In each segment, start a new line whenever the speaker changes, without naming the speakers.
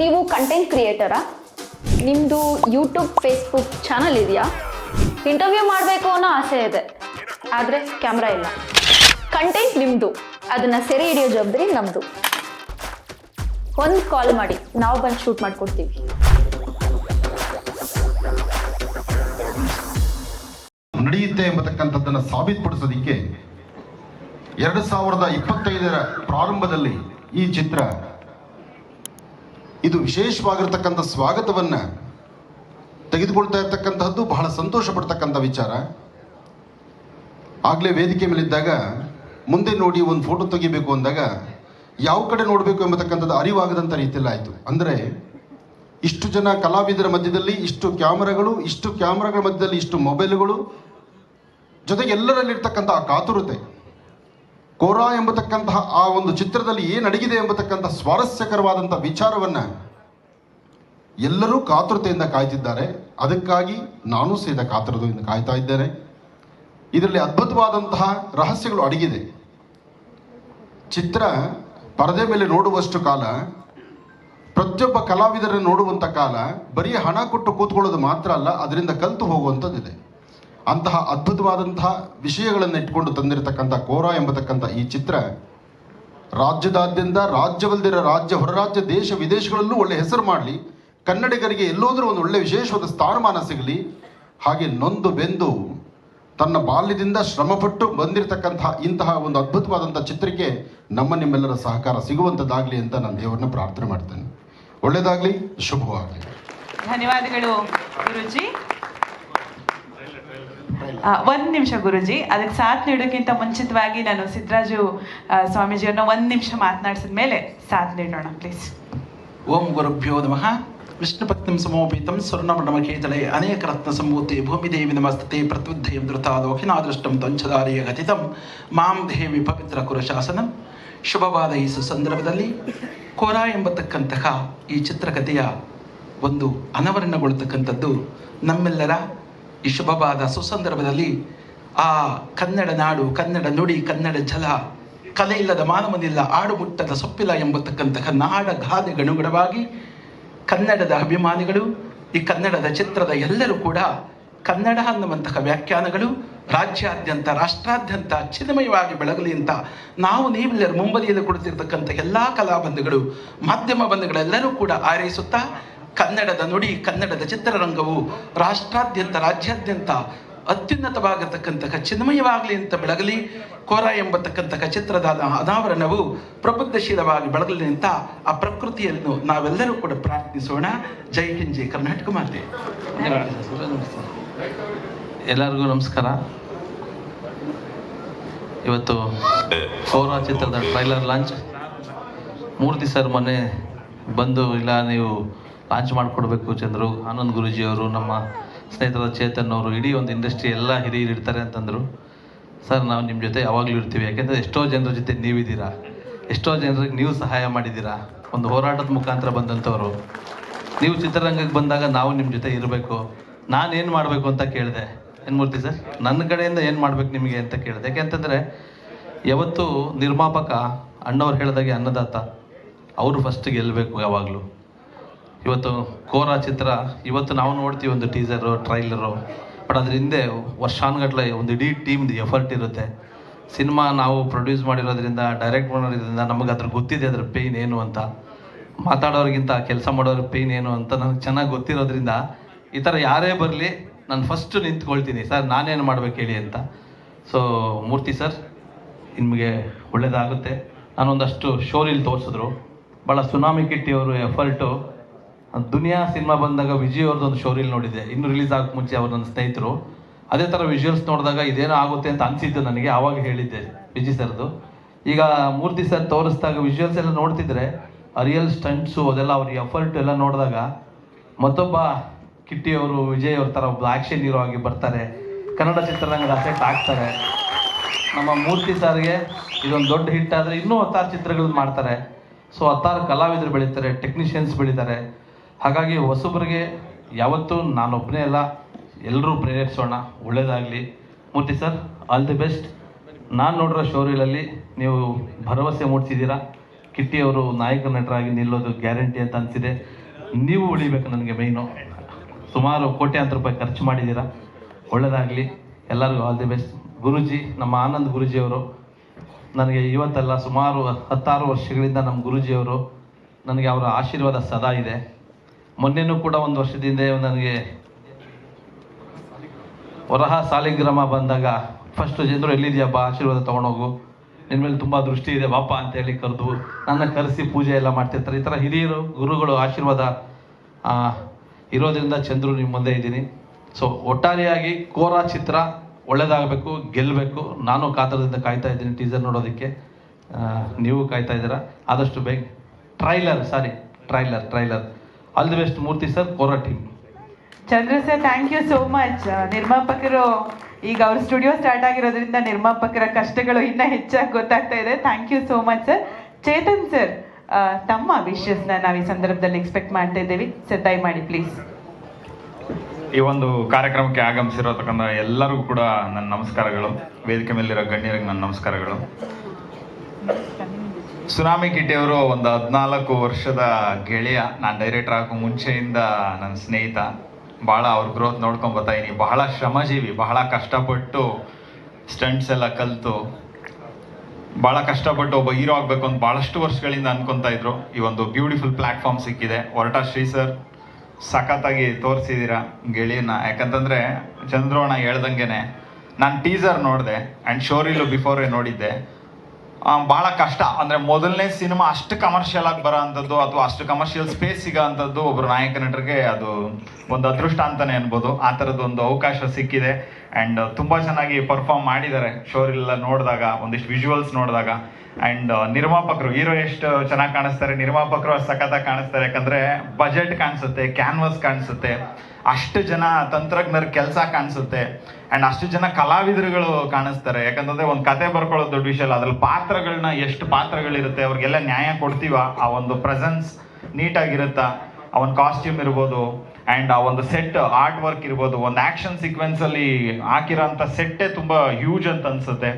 ನೀವು ಕಂಟೆಂಟ್ ಕ್ರಿಯೇಟರಾ ನಿಮ್ಮದು ಯೂಟ್ಯೂಬ್ ಫೇಸ್ಬುಕ್ ಚಾನಲ್ ಇದೆಯಾ? ಇಂಟರ್ವ್ಯೂ ಮಾಡಬೇಕು ಅನ್ನೋ ಆಸೆ ಇದೆ, ಆದರೆ ಕ್ಯಾಮ್ರಾ ಇಲ್ಲ. ಕಂಟೆಂಟ್ ನಿಮ್ಮದು ಅದನ್ನು ಸೆರೆ ಹಿಡಿಯೋ ಜವಾಬ್ದಾರಿ ನಮ್ಮದು ಒಂದು ಕಾಲ್ ಮಾಡಿ, ನಾವು ಬಂದು ಶೂಟ್ ಮಾಡಿಕೊಡ್ತೀವಿ.
ನಡೆಯುತ್ತೆ ಎಂಬತಕ್ಕಂಥದ್ದನ್ನು ಸಾಬೀತುಪಡಿಸೋದಕ್ಕೆ ಎರಡು ಸಾವಿರದ ಇಪ್ಪತ್ತೈದರ ಪ್ರಾರಂಭದಲ್ಲಿ ಈ ಚಿತ್ರ ಇದು ವಿಶೇಷವಾಗಿರ್ತಕ್ಕಂಥ ಸ್ವಾಗತವನ್ನು ತೆಗೆದುಕೊಳ್ತಾ ಇರ್ತಕ್ಕಂತಹದ್ದು ಬಹಳ ಸಂತೋಷ ಪಡ್ತಕ್ಕಂಥ ವಿಚಾರ. ಆಗಲೇ ವೇದಿಕೆ ಮೇಲಿದ್ದಾಗ ಮುಂದೆ ನೋಡಿ ಒಂದು ಫೋಟೋ ತೆಗಿಬೇಕು ಅಂದಾಗ ಯಾವ ಕಡೆ ನೋಡಬೇಕು ಎಂಬತಕ್ಕಂಥದ್ದು ಅರಿವಾಗದಂಥ ರೀತಿಯಲ್ಲಿ ಆಯಿತು. ಅಂದರೆ ಇಷ್ಟು ಜನ ಕಲಾವಿದರ ಮಧ್ಯದಲ್ಲಿ ಇಷ್ಟು ಕ್ಯಾಮರಾಗಳು, ಇಷ್ಟು ಕ್ಯಾಮ್ರಾಗಳ ಮಧ್ಯದಲ್ಲಿ ಇಷ್ಟು ಮೊಬೈಲ್ಗಳು ಜೊತೆಗೆ ಎಲ್ಲರಲ್ಲಿರ್ತಕ್ಕಂಥ ಆ ಕಾತುರತೆ. ಕೋರಾ ಎಂಬತಕ್ಕಂತಹ ಆ ಒಂದು ಚಿತ್ರದಲ್ಲಿ ಏನು ಅಡಗಿದೆ ಎಂಬತಕ್ಕಂಥ ಸ್ವಾರಸ್ಯಕರವಾದಂಥ ವಿಚಾರವನ್ನು ಎಲ್ಲರೂ ಕಾತುರತೆಯಿಂದ ಕಾಯ್ತಿದ್ದಾರೆ. ಅದಕ್ಕಾಗಿ ನಾನು ಸಹಿತ ಕಾತುರದಿಂದ ಕಾಯ್ತಾ ಇದ್ದೇನೆ. ಇದರಲ್ಲಿ ಅದ್ಭುತವಾದಂತಹ ರಹಸ್ಯಗಳು ಅಡಗಿದೆ. ಚಿತ್ರ ಪರದೆ ಮೇಲೆ ನೋಡುವಷ್ಟು ಕಾಲ, ಪ್ರತಿಯೊಬ್ಬ ಕಲಾವಿದರನ್ನು ನೋಡುವಂಥ ಕಾಲ ಬರೀ ಹಣ ಕೊಟ್ಟು ಕೂತ್ಕೊಳ್ಳೋದು ಮಾತ್ರ ಅಲ್ಲ, ಅದರಿಂದ ಕಲಿತು ಹೋಗುವಂಥದ್ದಿದೆ. ಅಂತಹ ಅದ್ಭುತವಾದಂತಹ ವಿಷಯಗಳನ್ನು ಇಟ್ಕೊಂಡು ತಂದಿರತಕ್ಕಂಥ ಕೋರಾ ಎಂಬತಕ್ಕಂಥ ಈ ಚಿತ್ರ ರಾಜ್ಯದಾದ್ಯಂತ ರಾಜ್ಯವಲ್ದಿರ ರಾಜ್ಯ, ಹೊರರಾಜ್ಯ, ದೇಶ, ವಿದೇಶಗಳಲ್ಲೂ ಒಳ್ಳೆ ಹೆಸರು ಮಾಡಲಿ. ಕನ್ನಡಿಗರಿಗೆ ಎಲ್ಲೋದರೂ ಒಂದು ಒಳ್ಳೆ ವಿಶೇಷವಾದ ಸ್ಥಾನಮಾನ ಸಿಗಲಿ. ಹಾಗೆ ನೊಂದು ಬೆಂದು ತನ್ನ ಬಾಲ್ಯದಿಂದ ಶ್ರಮಪಟ್ಟು ಬಂದಿರತಕ್ಕಂತಹ ಇಂತಹ ಒಂದು ಅದ್ಭುತವಾದಂಥ ಚಿತ್ರಕ್ಕೆ ನಮ್ಮ ನಿಮ್ಮೆಲ್ಲರ ಸಹಕಾರ ಸಿಗುವಂಥದ್ದಾಗಲಿ ಅಂತ ನಾನು ದೇವರನ್ನ ಪ್ರಾರ್ಥನೆ ಮಾಡ್ತೇನೆ. ಒಳ್ಳೆಯದಾಗಲಿ, ಶುಭವಾಗಲಿ.
ಧನ್ಯವಾದಗಳು ಗುರುಜಿ. ಒಂದ್ ನಿಮಿಷ ಗುರುಜಿ ಅದಕ್ಕೆ ಸಾಥ್ ನೀಡೋಕ್ಕಿಂತ ಮುಂಚಿತವಾಗಿ ನಾನು ಸಿದ್ದರಾಜು ಸ್ವಾಮೀಜಿಯನ್ನು ಒಂದು ನಿಮಿಷ ಮಾತನಾಡಿಸಿದ ಮೇಲೆ ಸಾಥ್ ನೀಡೋಣ ಪ್ಲೀಸ್
ಓಂ ಗುರುಭ್ಯೋ ನಮಃ. ವಿಷ್ಣುಪತ್ನಿಂ ಸಮೋಪೇತಂ ಸ್ವರ್ಣಮಣಮಖೇತಳೆ ಅನೇಕ ರತ್ನ ಸಂಭೂತೆ ಭೂಮಿದೇವಿ ನಮಸ್ತತೆ ಪ್ರತ್ಯುದ್ಧಯಂ ಧೃತ ಲೋಕಿನಾದೃಷ್ಟಂ ತಂಚದಾರಿಯ ಗತಿತಂ ಮಾಂ ದೇವಿ ಪವಿತ್ರ ಕುರ ಶಾಸನಂ. ಶುಭವಾದ ಈ ಸುಸಂದರ್ಭದಲ್ಲಿ ಕೋರಾ ಎಂಬತಕ್ಕಂತಹ ಈ ಚಿತ್ರಕಥೆಯ ಒಂದು ಅನಾವರಣಗೊಳ್ಳತಕ್ಕಂಥದ್ದು ನಮ್ಮೆಲ್ಲರ ಈ ಶುಭವಾದ ಸುಸಂದರ್ಭದಲ್ಲಿ ಆ ಕನ್ನಡ ನಾಡು, ಕನ್ನಡ ನುಡಿ, ಕನ್ನಡ ಜಲ ಕಲೆ ಇಲ್ಲದ ಮಾನವನಿಲ್ಲ, ಆಡು ಮುಟ್ಟದ ಸೊಪ್ಪಿಲ್ಲ ಎಂಬತಕ್ಕಂತಹ ನಾಡ ಗಾದೆಗನುಗುಣವಾಗಿ ಕನ್ನಡದ ಅಭಿಮಾನಿಗಳು, ಈ ಕನ್ನಡದ ಚಿತ್ರದ ಎಲ್ಲರೂ ಕೂಡ ಕನ್ನಡ ಅನ್ನುವಂತಹ ವ್ಯಾಖ್ಯಾನಗಳು ರಾಜ್ಯಾದ್ಯಂತ, ರಾಷ್ಟ್ರಾದ್ಯಂತ ಚಿನ್ಮಯವಾಗಿ ಬೆಳಗಲಿ ಅಂತ ನಾವು ನೀವೆಲ್ಲರೂ ಮುಂಬದಿಯಲ್ಲಿ ಕೊಡುತ್ತಿರ್ತಕ್ಕಂಥ ಎಲ್ಲ ಕಲಾಬಂಧುಗಳು ಮಾಧ್ಯಮ ಬಂಧುಗಳೆಲ್ಲರೂ ಕೂಡ ಆರೈಸುತ್ತಾ ಕನ್ನಡದ ನುಡಿ, ಕನ್ನಡದ ಚಿತ್ರರಂಗವು ರಾಷ್ಟ್ರಾದ್ಯಂತ, ರಾಜ್ಯಾದ್ಯಂತ ಅತ್ಯುನ್ನತವಾಗಿರ್ತಕ್ಕಂತಹ ಚಿನ್ಮಯವಾಗಲಿ ಅಂತ ಬೆಳಗಲಿ, ಕೋರ ಎಂಬತಕ್ಕಂತಹ ಚಿತ್ರದ ಅನ- ಅನಾವರಣವು ಪ್ರಬುದ್ಧಶೀಲವಾಗಿ ಬೆಳಗಲಿ ಅಂತ ಆ ಪ್ರಕೃತಿಯನ್ನು ನಾವೆಲ್ಲರೂ ಕೂಡ ಪ್ರಾರ್ಥಿಸೋಣ. ಜೈ ಹಿಂದ್, ಜೈ ಕರ್ನಾಟಕ ಮಾತೆ.
ಎಲ್ಲರಿಗೂ ನಮಸ್ಕಾರ. ಇವತ್ತು ಕೋರ ಚಿತ್ರದ ಟ್ರೈಲರ್ ಲಾಂಚ್. ಮೂರ್ತಿ ಸರ್ ಮೊನ್ನೆ ಬಂದು ಇಲ್ಲ, ನೀವು ಲಾಂಚ್ ಮಾಡಿಕೊಡ್ಬೇಕು ಚಂದ್ರು. ಆನಂದ್ ಗುರೂಜಿ ಅವರು ನಮ್ಮ ಸ್ನೇಹಿತರ ಚೇತನ್ ಅವರು ಇಡೀ ಒಂದು ಇಂಡಸ್ಟ್ರಿ ಎಲ್ಲ ಹಿರಿಯರು ಇರ್ತಾರೆ ಅಂತಂದರು. ಸರ್, ನಾವು ನಿಮ್ಮ ಜೊತೆ ಯಾವಾಗಲೂ ಇರ್ತೀವಿ. ಯಾಕೆಂದರೆ ಎಷ್ಟೋ ಜನರ ಜೊತೆ ನೀವಿದ್ದೀರಾ? ಎಷ್ಟೋ ಜನರಿಗೆ ನೀವು ಸಹಾಯ ಮಾಡಿದ್ದೀರಾ? ಒಂದು ಹೋರಾಟದ ಮುಖಾಂತರ ಬಂದಂಥವ್ರು. ನೀವು ಚಿತ್ರರಂಗಕ್ಕೆ ಬಂದಾಗ ನಾವು ನಿಮ್ಮ ಜೊತೆ ಇರಬೇಕು. ನಾನು ಏನು ಮಾಡಬೇಕು ಅಂತ ಕೇಳಿದೆ. ಏನು ಮೂರ್ತಿ ಸರ್ ನನ್ನ ಕಡೆಯಿಂದ ಏನು ಮಾಡ್ಬೇಕು ನಿಮಗೆ ಅಂತ ಕೇಳಿದೆ. ಯಾಕೆಂತಂದರೆ, ಯಾವತ್ತು ನಿರ್ಮಾಪಕ ಅಣ್ಣವ್ರು ಹೇಳಿದಾಗೆ ಅನ್ನದಾತ, ಅವರು ಫಸ್ಟ್ ಗೆಲ್ಲಬೇಕು ಯಾವಾಗಲೂ. ಇವತ್ತು ಕೋರ ಚಿತ್ರ, ಇವತ್ತು ನಾವು ನೋಡ್ತೀವಿ ಒಂದು ಟೀಸರು ಟ್ರೈಲರು ಬಟ್ ಅದ್ರ ಹಿಂದೆ ವರ್ಷಾನುಗಟ್ಲೆ ಒಂದು ಇಡೀ ಟೀಮ್ದು ಎಫರ್ಟ್ ಇರುತ್ತೆ. ಸಿನಿಮಾ ನಾವು ಪ್ರೊಡ್ಯೂಸ್ ಮಾಡಿರೋದ್ರಿಂದ ಡೈರೆಕ್ಟ್ ಮಾಡಿರೋದ್ರಿಂದ ನಮಗೆ ಅದ್ರ ಗೊತ್ತಿದೆ ಅದ್ರ ಪೇಯ್ನ್ ಏನು ಅಂತ. ಮಾತಾಡೋರಿಗಿಂತ ಕೆಲಸ ಮಾಡೋರ ಪೇಯ್ನ್ ಏನು ಅಂತ ನನಗೆ ಚೆನ್ನಾಗಿ ಗೊತ್ತಿರೋದ್ರಿಂದ ಈ ಥರ ಯಾರೇ ಬರಲಿ ನಾನು ಫಸ್ಟು ನಿಂತ್ಕೊಳ್ತೀನಿ. ಸರ್ ನಾನೇನು ಮಾಡ್ಬೇಕು ಹೇಳಿ ಅಂತ. ಸೊ ಮೂರ್ತಿ ಸರ್ ನಿಮಗೆ ಒಳ್ಳೆಯದಾಗುತ್ತೆ ನಾನೊಂದಷ್ಟು ಶೋರಿಲಿ ತೋರಿಸಿದ್ರು. ಭಾಳ ಸುನಾಮಿ ಕಿಟ್ಟಿ ಅವರು ಎಫರ್ಟು ದುನಿಯಾ ಸಿನಿಮಾ ಬಂದಾಗ ವಿಜಯ್ ಅವ್ರದ್ದು ಒಂದು ಶೋರಿಲ್ ನೋಡಿದ್ದೆ. ಇನ್ನು ರಿಲೀಸ್ ಆಗಕ್ಕೆ ಮುಂಚೆ ಅವ್ರ ನನ್ನ ಸ್ನೇಹಿತರು. ಅದೇ ಥರ ವಿಜುವಲ್ಸ್ ನೋಡಿದಾಗ ಇದೇನೋ ಆಗುತ್ತೆ ಅಂತ ಅನಿಸಿದ್ದು ನನಗೆ, ಆವಾಗ ಹೇಳಿದ್ದೆ ವಿಜಯ್ ಸರ್ದು ಈಗ ಮೂರ್ತಿ ಸರ್ ತೋರಿಸಿದಾಗ ವಿಜುವಲ್ಸ್ ಎಲ್ಲ ನೋಡ್ತಿದ್ರೆ ರಿಯಲ್ ಸ್ಟಂಟ್ಸು ಅದೆಲ್ಲ ಅವ್ರ ಎಫರ್ಟ್ ಎಲ್ಲ ನೋಡಿದಾಗ ಮತ್ತೊಬ್ಬ ಕಿಟ್ಟಿ ಅವರು, ವಿಜಯ್ ಅವ್ರ ಥರ ಒಬ್ಬ ಆ್ಯಕ್ಷನ್ ಹೀರೋ ಆಗಿ ಬರ್ತಾರೆ. ಕನ್ನಡ ಚಿತ್ರರಂಗದ ಅಸೆಟ್ ಆಗ್ತಾರೆ ನಮ್ಮ ಮೂರ್ತಿ ಸಾರಿಗೆ ಇದೊಂದು ದೊಡ್ಡ ಹಿಟ್ ಆದರೆ ಇನ್ನೂ ಹತ್ತಾರು ಚಿತ್ರಗಳನ್ನ ಮಾಡ್ತಾರೆ. ಸೊ ಹತ್ತಾರು ಕಲಾವಿದರು ಬೆಳೀತಾರೆ ಟೆಕ್ನಿಷಿಯನ್ಸ್ ಬೆಳೀತಾರೆ. ಹಾಗಾಗಿ ಹೊಸಬ್ರಿಗೆ ಯಾವತ್ತೂ ನಾನೊಬ್ಬನೇ ಅಲ್ಲ ಎಲ್ಲರೂ ಪ್ರೇರೇಪಿಸೋಣ, ಒಳ್ಳೇದಾಗಲಿ. Murthy sir all the best ನಾನು ನೋಡಿರೋ ಶೋರೀಲಲ್ಲಿ ನೀವು ಭರವಸೆ ಮೂಡಿಸಿದ್ದೀರಾ? ಕಿಟ್ಟಿಯವರು ನಾಯಕ ನಟರಾಗಿ ನಿಲ್ಲೋದು ಗ್ಯಾರಂಟಿ ಅಂತ ಅನಿಸಿದೆ. ನೀವು ಉಳಿಬೇಕು ನನಗೆ ಮೈನು ಸುಮಾರು ಕೋಟ್ಯಾಂತರ ರೂಪಾಯಿ ಖರ್ಚು ಮಾಡಿದ್ದೀರಾ? ಒಳ್ಳೆಯದಾಗಲಿ ಎಲ್ಲರಿಗೂ ಆಲ್ ದಿ ಬೆಸ್ಟ್ ಗುರುಜಿ, ನಮ್ಮ ಆನಂದ್ ಗುರುಜಿಯವರು ನನಗೆ ಇವತ್ತಲ್ಲ ಸುಮಾರು ಹತ್ತಾರು ವರ್ಷಗಳಿಂದ ನಮ್ಮ ಗುರುಜಿಯವರು ನನಗೆ ಅವರ ಆಶೀರ್ವಾದ ಸದಾ ಇದೆ. ಮೊನ್ನೆನೂ ಕೂಡ ಒಂದು ವರ್ಷದಿಂದ ನನಗೆ ವರಹ ಸಾಲಿಗ್ರಾಮ ಬಂದಾಗ ಫಸ್ಟ್ ಜನರು ಎಲ್ಲಿದೆಯಪ್ಪ ಆಶೀರ್ವಾದ ತೊಗೊಂಡೋಗು. ನಿನ್ನ ಮೇಲೆ ತುಂಬ ದೃಷ್ಟಿ ಇದೆ, ಬಾಪ ಅಂತೇಳಿ ಕರೆದು ನನ್ನ ಕರೆಸಿ ಪೂಜೆ ಎಲ್ಲ ಮಾಡ್ತಿರ್ತಾರೆ. ಈ ಥರ ಹಿರಿಯರು, ಗುರುಗಳು ಆಶೀರ್ವಾದ ಇರೋದ್ರಿಂದ ಚಂದ್ರು ನಿಮ್ಮ ಮುಂದೆ ಇದ್ದೀನಿ. ಸೊ ಒಟ್ಟಾರೆಯಾಗಿ ಕೋರ ಚಿತ್ರ ಒಳ್ಳೆಯದಾಗಬೇಕು ಗೆಲ್ಲಬೇಕು ನಾನು ಕಾತರದಿಂದ ಕಾಯ್ತಾ ಇದ್ದೀನಿ ಟೀಸರ್ ನೋಡೋದಕ್ಕೆ. ನೀವು ಕಾಯ್ತಾ ಇದ್ದೀರಾ? ಆದಷ್ಟು ಬೇಗ. Trailer sorry trailer trailer all the best Murthy sir Kora team
Chandra sir thank you so much ನಿರ್ಮಾಪಕರು ಈಗ ಅವ್ರ ಸ್ಟುಡಿಯೋ ಸ್ಟಾರ್ಟ್ ಆಗಿರೋದ್ರಿಂದ ನಿರ್ಮಾಪಕರ ಕಷ್ಟಗಳು ಇನ್ನ ಹೆಚ್ಚಾಗಿ ಗೊತ್ತಾಗ್ತಾ ಇದೆ. Thank you so much sir Chetan sir ತಮ್ಮ ವಿಶಸ್ನ ನಾವು ಈ ಸಂದರ್ಭದಲ್ಲಿ ಎಕ್ಸ್ಪೆಕ್ಟ್ ಮಾಡ್ತಾ ಇದ್ದೇವೆ. ಸರ್ ದಯಮಾಡಿ ಪ್ಲೀಸ್
ಈ ಒಂದು ಕಾರ್ಯಕ್ರಮಕ್ಕೆ ಆಗಮಿಸಿರತಕ್ಕಂಥ ಎಲ್ಲರಿಗೂ ಕೂಡ ನನ್ನ ನಮಸ್ಕಾರಗಳು. ವೇದಿಕೆ ಮೇಲಿರೋ ಗಣ್ಯರಿಗೆ ನನ್ನ ನಮಸ್ಕಾರಗಳು. ಸುನಾಮಿ ಕಿಟ್ಟಿಯವರು ಒಂದು ಹದಿನಾಲ್ಕು ವರ್ಷದ ಗೆಳೆಯ, ನಾನು ಡೈರೆಕ್ಟರ್ ಆಗೋ ಮುಂಚೆಯಿಂದ ನನ್ನ ಸ್ನೇಹಿತ. ಭಾಳ ಅವ್ರ ಗ್ರೋತ್ ನೋಡ್ಕೊಂಡ್ ಬರ್ತಾ ಇದೀನಿ. ಬಹಳ ಶ್ರಮಜೀವಿ ಬಹಳ ಕಷ್ಟಪಟ್ಟು ಸ್ಟಂಟ್ಸ್ ಎಲ್ಲ ಕಲಿತು. ಭಾಳ ಕಷ್ಟಪಟ್ಟು ಒಬ್ಬ ಹೀರೋ ಆಗಬೇಕು ಅಂತ ಭಾಳಷ್ಟು ವರ್ಷಗಳಿಂದ ಅನ್ಕೊತಾ ಇದ್ರು. ಈ ಒಂದು ಬ್ಯೂಟಿಫುಲ್ ಪ್ಲಾಟ್ಫಾರ್ಮ್ ಸಿಕ್ಕಿದೆ. ಹೊರಟ ಶ್ರೀ ಸರ್ ಸಖತ್ತಾಗಿ ತೋರಿಸಿದ್ದೀರಾ ಗೆಳೆಯನ್ನ. ಯಾಕಂತಂದ್ರೆ ಚಂದ್ರೋಣ ಹೇಳ್ದಂಗೆ ನಾನು ಟೀಸರ್ ನೋಡಿದೆ ಆ್ಯಂಡ್ ಶೋರಿಲು ಬಿಫೋರೇ ನೋಡಿದ್ದೆ. ಭಾಳ ಕಷ್ಟ. ಅಂದರೆ ಮೊದಲನೇ ಸಿನಿಮಾ ಅಷ್ಟು ಕಮರ್ಷಿಯಲ್ ಆಗಿ ಬರೋ ಅಂಥದ್ದು ಅಥವಾ ಅಷ್ಟು ಕಮರ್ಷಿಯಲ್ ಸ್ಪೇಸ್ ಸಿಗೋ ಅಂಥದ್ದು ಒಬ್ಬರು ನಾಯಕ ನಟರಿಗೆ ಅದು ಒಂದು ಅದೃಷ್ಟ ಅಂತಾನೆ ಅನ್ಬೋದು. ಆ ಥರದ್ದು ಒಂದು ಅವಕಾಶ ಸಿಕ್ಕಿದೆ. ಆ್ಯಂಡ್ ತುಂಬ ಚೆನ್ನಾಗಿ ಪರ್ಫಾರ್ಮ್ ಮಾಡಿದ್ದಾರೆ. ಶೋರಿಲ್ಲ ನೋಡಿದಾಗ, ಒಂದಿಷ್ಟು ವಿಜುವಲ್ಸ್ ನೋಡಿದಾಗ. ಆ್ಯಂಡ್ ನಿರ್ಮಾಪಕರು ಹೀರೋ ಎಷ್ಟು ಚೆನ್ನಾಗಿ ಕಾಣಿಸ್ತಾರೆ? ನಿರ್ಮಾಪಕರು ಅಷ್ಟು ಸಖತ್ತಾಗಿ ಕಾಣಿಸ್ತಾರೆ. ಯಾಕಂದರೆ ಬಜೆಟ್ ಕಾಣಿಸುತ್ತೆ ಕ್ಯಾನ್ವಸ್ ಕಾಣಿಸುತ್ತೆ. ಅಷ್ಟು ಜನ ತಂತ್ರಜ್ಞರ ಕೆಲಸ ಕಾಣಿಸುತ್ತೆ. ಆ್ಯಂಡ್ ಅಷ್ಟು ಜನ ಕಲಾವಿದರುಗಳು ಕಾಣಿಸ್ತಾರೆ. ಯಾಕಂತಂದ್ರೆ ಒಂದು ಕತೆ ಬರ್ಕೊಳ್ಳೋದು ದೊಡ್ಡ ವಿಷಯ ಅಲ್ಲ. ಅದ್ರಲ್ಲಿ ಪಾತ್ರಗಳನ್ನ ಎಷ್ಟು ಪಾತ್ರಗಳಿರುತ್ತೆ, ಅವ್ರಿಗೆಲ್ಲ ನ್ಯಾಯ ಕೊಡ್ತೀವ? ಆ ಒಂದು ಪ್ರೆಸೆನ್ಸ್ ನೀಟಾಗಿರುತ್ತಾ? ಆ ಒಂದು ಕಾಸ್ಟ್ಯೂಮ್ ಇರ್ಬೋದು ಆ್ಯಂಡ್ ಆ ಒಂದು ಸೆಟ್ ಆರ್ಟ್ ವರ್ಕ್ ಇರ್ಬೋದು, ಒಂದು ಆ್ಯಕ್ಷನ್ ಸೀಕ್ವೆನ್ಸಲ್ಲಿ ಹಾಕಿರೋಂಥ ಸೆಟ್ಟೇ ತುಂಬ ಹ್ಯೂಜ್ ಅಂತ ಅನ್ಸುತ್ತೆ.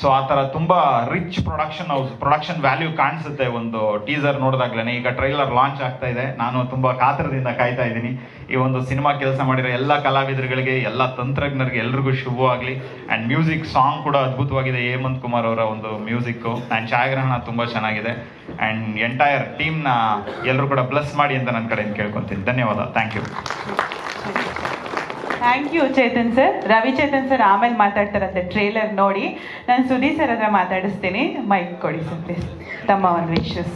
ಸೊ ಆ ಥರ ತುಂಬ rich production house production value ಕಾಣಿಸುತ್ತೆ ಒಂದು ಟೀಸರ್ ನೋಡಿದಾಗ್ಲೇ ಈಗ ಟ್ರೈಲರ್ ಲಾಂಚ್ ಆಗ್ತಾ ಇದೆ. ನಾನು ತುಂಬ ಕಾತರದಿಂದ ಕಾಯ್ತಾ ಇದ್ದೀನಿ. ಈ ಒಂದು ಸಿನಿಮಾ ಕೆಲಸ ಮಾಡಿರೋ ಎಲ್ಲ ಕಲಾವಿದರುಗಳಿಗೆ, ಎಲ್ಲ ತಂತ್ರಜ್ಞರಿಗೆ ಎಲ್ರಿಗೂ ಶುಭವಾಗಲಿ ಆ್ಯಂಡ್ ಮ್ಯೂಸಿಕ್ ಸಾಂಗ್ ಕೂಡ ಅದ್ಭುತವಾಗಿದೆ. ಹೇಮಂತ್ ಕುಮಾರ್ ಅವರ ಒಂದು ಮ್ಯೂಸಿಕ್ಕು ಆ್ಯಂಡ್ ಛಾಯಾಗ್ರಹಣ ತುಂಬ ಚೆನ್ನಾಗಿದೆ. ಆ್ಯಂಡ್ ಎಂಟೈರ್ ಟೀಮ್ನ ಎಲ್ಲರೂ ಕೂಡ ಬ್ಲಸ್ ಮಾಡಿ ಅಂತ ನನ್ನ ಕಡೆಯಿಂದ ಕೇಳ್ಕೊತೀನಿ. ಧನ್ಯವಾದ. Thank you
thank you Chetan sir Ravi Chetan sir ಆಮೇಲೆ ಮಾತಾಡ್ತಾರಂತೆ ಟ್ರೇಲರ್ ನೋಡಿ. ನಾನು ಸುದೀಪ್ ಸರ್ ಹತ್ರ ಮಾತಾಡಿಸ್ತೀನಿ. ಮೈಕ್ ಕೊಡಿ ಸರ್ ಪ್ಲೀಸ್ ತಮ್ಮ ಒಂದು ವಿಶಸ್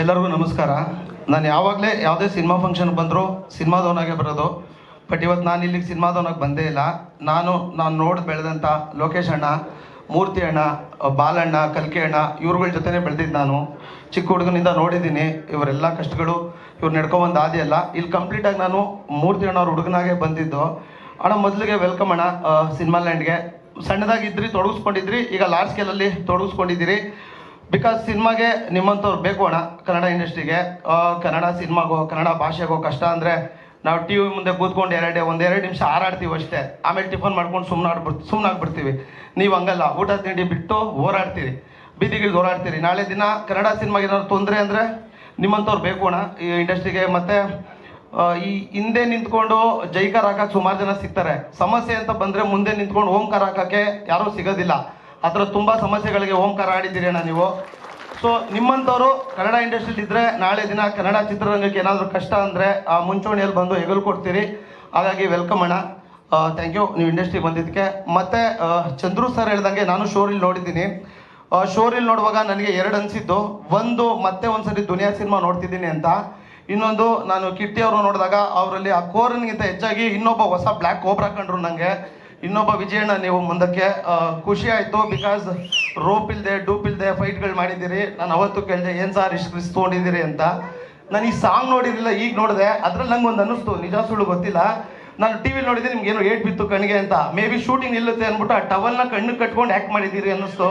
ಎಲ್ಲರಿಗೂ ನಮಸ್ಕಾರ. ನಾನು ಯಾವಾಗಲೇ ಯಾವುದೇ ಸಿನಿಮಾ ಫಂಕ್ಷನ್ ಬಂದರೂ ಸಿನಿಮಾದವನಾಗೆ ಬರೋದು. ಬಟ್ ಇವತ್ತು ನಾನು ಇಲ್ಲಿಗೆ ಸಿನಿಮಾದವನಾಗೆ ಬಂದೇ ಇಲ್ಲ. ನಾನು ನಾನು ನೋಡಿ ಬೆಳೆದಂಥ ಲೋಕೇಶ್ ಅಣ್ಣ, ಮೂರ್ತಿ ಅಣ್ಣ, ಬಾಲಣ್ಣ, ಕಲ್ಕೆ ಅಣ್ಣ, ಇವ್ರುಗಳ ಜೊತೆನೇ ಬೆಳೆದಿದ್ದು ನಾನು. ಚಿಕ್ಕ ಹುಡುಗನಿಂದ ನೋಡಿದ್ದೀನಿ. ಇವರೆಲ್ಲ ಕಷ್ಟಗಳು ಇವ್ರು ನಡ್ಕೊಬಂದು ಆದಿಯಲ್ಲ ಇಲ್ಲಿ ಕಂಪ್ಲೀಟಾಗಿ ನಾನು ಮೂರ್ತಿ ಅಣ್ಣವ್ರ ಹುಡುಗನಾಗೆ ಬಂದಿದ್ದು. ಅಣ್ಣ, ಮೊದಲಿಗೆ ವೆಲ್ಕಮ್ ಅಣ್ಣ ಸಿನಿಮಾ ಲ್ಯಾಂಡ್ಗೆ ಸಣ್ಣದಾಗಿದ್ರಿ, ತೊಡಗಿಸ್ಕೊಂಡಿದ್ರಿ, ಈಗ ಲಾರ್ಜ್ ಸ್ಕೇಲಲ್ಲಿ ತೊಡಗಿಸ್ಕೊಂಡಿದ್ದೀರಿ. ಬಿಕಾಸ್ ಸಿನಿಮಾಗೆ ನಿಮ್ಮಂಥವ್ರು ಬೇಕು ಅಣ್ಣ, ಕನ್ನಡ ಇಂಡಸ್ಟ್ರಿಗೆ. ಕನ್ನಡ ಸಿನಿಮಾಗೋ, ಕನ್ನಡ ಭಾಷೆಗೋ ಕಷ್ಟ ಅಂದರೆ ನಾವು ಟಿ ವಿ ಮುಂದೆ ಕೂತ್ಕೊಂಡು ಎರಡೇ ಒಂದೆರಡು ನಿಮಿಷ ಹಾರಾಡ್ತೀವಿ ಅಷ್ಟೇ. ಆಮೇಲೆ ಟಿಫನ್ ಮಾಡ್ಕೊಂಡು ಸುಮ್ಮನೆ ಆಡ್ಬಿಡ್ ಸುಮ್ಮನೆ ಆಗ್ಬಿಡ್ತೀವಿ. ನೀವು ಹಂಗಲ್ಲ ಊಟ ತಿಂಡಿ ಬಿಟ್ಟು ಹೋರಾಡ್ತೀರಿ. ಬೀದಿಗಿಳಿದು ಹೋರಾಡ್ತೀರಿ. ನಾಳೆ ದಿನ ಕನ್ನಡ ಸಿನಿಮಾಗೆ ಏನಾದ್ರು ತೊಂದರೆ ಅಂದರೆ? ನಿಮ್ಮಂಥವ್ರು ಬೇಕು ಅಣ್ಣ, ಈ ಇಂಡಸ್ಟ್ರಿಗೆ. ಮತ್ತು ಈ ಹಿಂದೆ ನಿಂತ್ಕೊಂಡು ಜೈಕಾರ ಹಾಕಕ್ಕೆ ಸುಮಾರು ಜನ ಸಿಗ್ತಾರೆ. ಸಮಸ್ಯೆ ಅಂತ ಬಂದರೆ ಮುಂದೆ ನಿಂತ್ಕೊಂಡು ಓಂಕಾರ ಹಾಕಕ್ಕೆ ಯಾರೂ ಸಿಗೋದಿಲ್ಲ. ಆ ತುಂಬಾ ಸಮಸ್ಯೆಗಳಿಗೆ ಓಂಕಾರ ಆಡಿದ್ದೀರಿ ಅಣ್ಣ ನೀವು. ಸೊ ನಿಮ್ಮಂಥವ್ರು ಕನ್ನಡ ಇಂಡಸ್ಟ್ರಿಲಿ ಇದ್ದರೆ ನಾಳೆ ದಿನ ಕನ್ನಡ ಚಿತ್ರರಂಗಕ್ಕೆ ಏನಾದರೂ ಕಷ್ಟ ಅಂದರೆ ಆ ಮುಂಚೂಣಿಯಲ್ಲಿ ಬಂದು ಹೆಗಲು ಕೊಡ್ತೀರಿ. ಹಾಗಾಗಿ ವೆಲ್ಕಮ್ ಅಣ್ಣ. ಥ್ಯಾಂಕ್ ಯು ನೀವು ಇಂಡಸ್ಟ್ರಿಗೆ ಬಂದಿದ್ದಕ್ಕೆ. ಮತ್ತು ಚಂದ್ರು ಸರ್ ಹೇಳ್ದಂಗೆ ನಾನು ಶೋರಲ್ಲಿ ನೋಡಿದ್ದೀನಿ. ಶೋರಿಲ್ ನೋಡುವಾಗ ನನಗೆ ಎರಡು ಅನಿಸಿದ್ದು. ಒಂದು, ಮತ್ತೆ ಒಂದ್ಸರಿ ದುನಿಯಾ ಸಿನಿಮಾ ನೋಡ್ತಿದ್ದೀನಿ ಅಂತ. ಇನ್ನೊಂದು, ನಾನು ಕಿಟ್ಟಿ ಅವರು ನೋಡಿದಾಗ ಅವರಲ್ಲಿ ಆ ಕೋರನ್ಗಿಂತ ಹೆಚ್ಚಾಗಿ ಇನ್ನೊಬ್ಬ ಹೊಸ ಬ್ಲ್ಯಾಕ್ ಕೋಬ್ರಾ ಕಂಡ್ರು ನನಗೆ ಇನ್ನೊಬ್ಬ ವಿಜಯಣ್ಣ, ನೀವು ಮುಂದಕ್ಕೆ ಖುಷಿ ಆಯಿತು ಬಿಕಾಸ್ ರೋಪ್ ಇಲ್ಲದೆ ಡೂಪ್ ಇಲ್ಲದೆ ಫೈಟ್ಗಳು ಮಾಡಿದ್ದೀರಿ. ನಾನು ಅವತ್ತು ಕೇಳಿದೆ, ಏನು ಸಾರ್ ಇಷ್ಟು ರಿಸ್ಕ್ ತೊಗೊಂಡಿದ್ದೀರಿ ಅಂತ. ನಾನು ಈ ಸಾಂಗ್ ನೋಡಿರಲಿಲ್ಲ, ಈಗ ನೋಡಿದೆ. ಅದ್ರಲ್ಲಿ ನಂಗೆ ಒಂದು ಅನ್ನಿಸ್ತು, ನಿಜ ಸುಳ್ಳು ಗೊತ್ತಿಲ್ಲ. ನಾನು ಟಿ ವಿಲಿ ನೋಡಿದೆ ನಿಮ್ಗೆ ಏನೋ ಏಟ್ ಬಿತ್ತು ಕಣ್ಣಿಗೆ ಅಂತ. ಮೇ ಬಿ ಶೂಟಿಂಗ್ ನಿಲ್ಲುತ್ತೆ ಅಂದ್ಬಿಟ್ಟು ಆ ಟವಲ್ನ ಕಣ್ಣು ಕಟ್ಕೊಂಡು ಆ್ಯಕ್ಟ್ ಮಾಡಿದ್ದೀರಿ ಅನ್ನಿಸ್ತು.